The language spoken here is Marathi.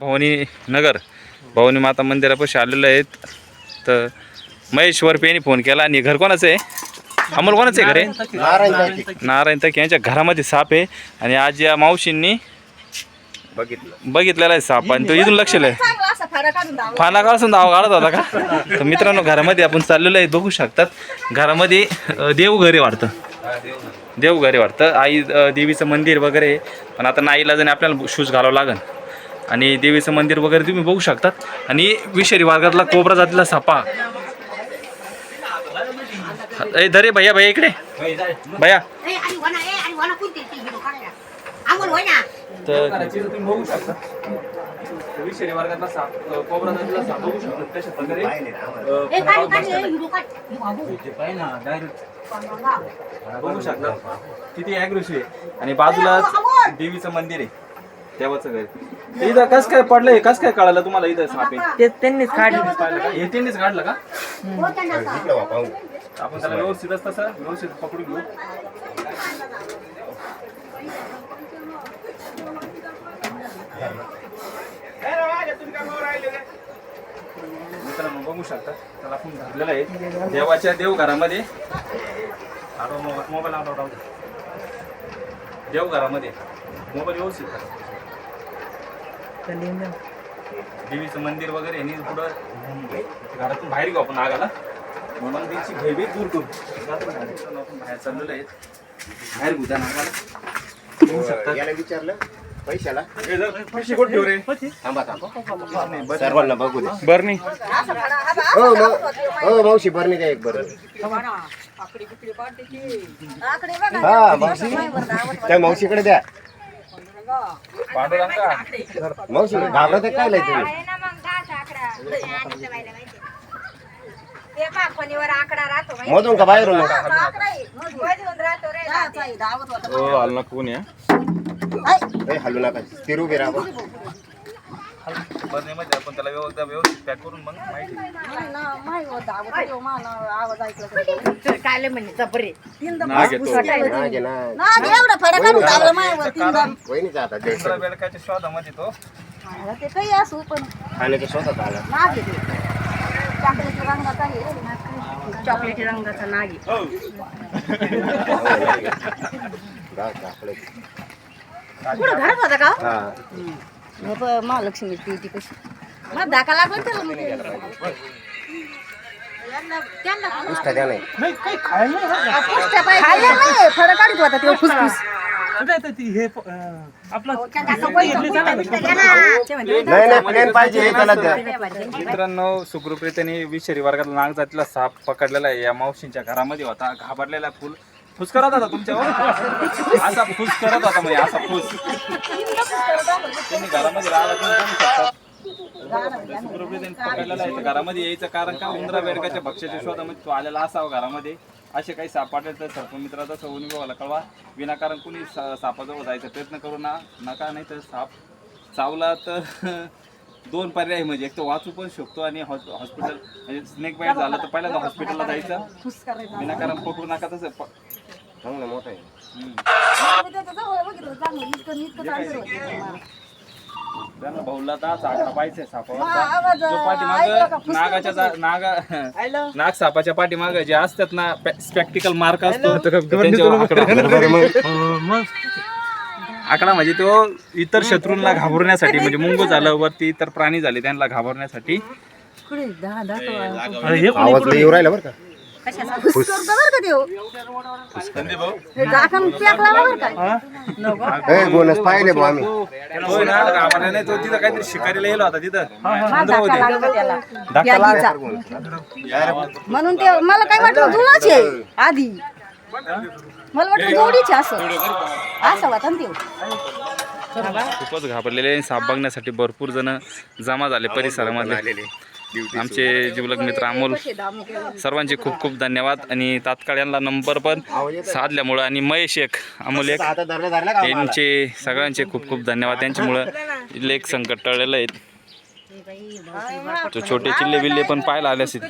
भवानी नगर. भवानी माता मंदिरापाशी आलेलो आहेत. तर महेश वरपे यांनी फोन केला. आणि घर कोणाचं आहे? अमोल कोणाचं आहे घर? आहे नारायण तक यांच्या घरामध्ये साप आहे. आणि आज या मावशींनी बघितलं. बघितलेला आहे साप. आणि तो इथून लक्ष आहे चांगला असा फाडा काढून दाव. फाना काढून धाव काढत होता का? तर मित्रांनो घरामध्ये आपण चाललेलो आहे. बघू शकतात. घरामध्ये अं, देवघरी वाटतं देवघरी वाटतं आई अं, देवीचं मंदिर वगैरे आहे. पण आता नाईला जण आपल्याला शूज घालावं लागन आणि देवीचं मंदिर वगैरे तुम्ही बघू शकतात. आणि विषारी वर्गातला कोबरा जातीला सापा. ए धरे भैया भैया इकडे. भैया. तर तुम्ही बघू शकता विषारी वर्गातला साप कोबरा जातीला साप बघू शकता कशा प्रकारे. हे. बघू किती अॅग्रेसिव्ह आहे. आणि बाजूलाच देवीचं मंदिर आहे. देवाचं घर. इथं कस काय पडलंय कस काय कळालं तुम्हाला इथं साप? ते त्यांनीच काढली. पाहिलं का? हे त्यांनीच काढलं का? हो. इकडं वा आपण त्याला व्यवस्थितच तसं व्यवस्थित पकडून घेऊ. मित्रांनो बघू शकता. त्याला आपण घातलेलं आहे. देवाच्या देवघरामध्ये. आलो मोबाईल मोबाईल आलो राहू. देवघरामध्ये. मोबाईल व्यवस्थित करा. देवीचं मंदिर वगैरे आणि पुढं घरातून बाहेर घेऊ आपण आगाला म्हणून त्याची भयभीत दूर करू. आपण बाहेर चाललेलो आहे. बाहेर घेऊ त्या नागाला. याला विचारलं पैशाला? पैसे कोण ठेव रे थांबा थांबा. सर्वांना बघू दे बरं नाही असं फाडा हा हो माव- हो मावशी बरणी द्या एक बरं. हा मावशी. त्या मावशीकडे द्या. पांडुरंगा मावशी घाबरत आहे काय लय तुम्ही आहे ना मग दहाचा आकडा. आधीच्या बाईला माहिती. ते पाक फणीवर आकडा राहतो माहिती. मधून का बाहेरून. मग मधून राहतो रे. हो आलं कोण या ए, हलू नका स्थिर उभे राहा बरं मध्ये आपण त्याला व्यवस्थित व्यवस्थित पॅक करून मग माहिती नाही ना, जबरे नाग येतो. नाग आहे एवढा फाडा काढून तीनदा. वहिनीचा आता दुसऱ्या बेडकाच्या शोधामध्ये तो. काही असू पण खाण्याच्या स्वतःच आला. नाग आहे ते. चॉकलेटी रंगाचा आहे. चॉकलेटी रंगाचा नाग आहे. पुढं घरात होता का? हा. महालक्ष्मी ती कशी. मला धाका लागला त्याला मग. ते. नुसता द्या नाही. पुसत्या पाय- खायला नाही फडा काढत होता तेव्हा फुसफुस. नाही नाही प्लेन पाहिजे हे त्याला द्या. मित्रांनो सुखरूपरीतेने विषारी वर्गातला नाग जातीला साप पकडलेला आहे. या मावशींच्या घरामध्ये होता. घाबरलेला फुल फुस करत होता तुमच्यावर? असा फुस करत होता म्हणजे असा फुस तुम्ही घरामध्ये राहिला तुम्ही बघू शकता. सुखरूपरीतेने पकडलेला आहे तर घरामध्ये यायचं कारण का उंदरा बेडकाच्या भक्ष्याच्या शोधामध्ये तो आलेला असावा घरामध्ये. असे काही साप वाटेल तर सर्प मित्राचा अनुभवाला कळवा. विनाकारण कुणी सा- सापाजवळ जायचा प्रयत्न करू ना नका नाही तर साप चावला तर दोन पर्याय म्हणजे एक तर वाचू पण शकतो आणि हॉस- हॉस्पिटल म्हणजे स्नेक बाईट झालं तर पहिल्यांदा हॉस्पिटलला जायचं. विनाकारण पकडू नका तसं. चांगलं मोठं आहे. त्यांना भाऊला दहा चाकडा पाहिजे हा, सापावर जो? पाठीमाग नागाच्या जा- नागा नाग सापाच्या पाठीमाग जे असतात ना स्पेक्टिकल मार्क असतो त्यांच्यावर आकडा आकडा म्हणजे तो इतर शत्रूंना घाबरण्यासाठी म्हणजे मुंग झालं वरती इतर प्राणी झाले त्यांना घाबरण्यासाठी. आवाज येऊ राहिला बरं का? बरं का बरं का? ए बोनस पाहिले बा आम्ही. तो ना घाबरला नाही तो तिथं काहीतरी शिकारीला येलो होता तिथं. धक्का लागला त्याला. धक्का लाग- यागीचा. म्हणून ते मला काय वाटलं जुळाच आहे? आधी. मला वाटलं जोडीचे असं. असं वाटत ना ते. खूपच घाबरलेले आणि साप बघण्यासाठी भरपूर जण जमा झाले परिसरामध्ये. आमचे जीवलग मित्र अमोल सर्वांचे खूप खूप धन्यवाद आणि तात्काळ यांना नंबर पण साधल्यामुळं आणि महेश एक अमोल एक यांचे सगळ्यांचे खूप खूप धन्यवाद. त्यांच्यामुळं लेख संकट टळलेलं आहेत तो छोटे चिल्ले बिल्ले पण पाहायला आले असतील.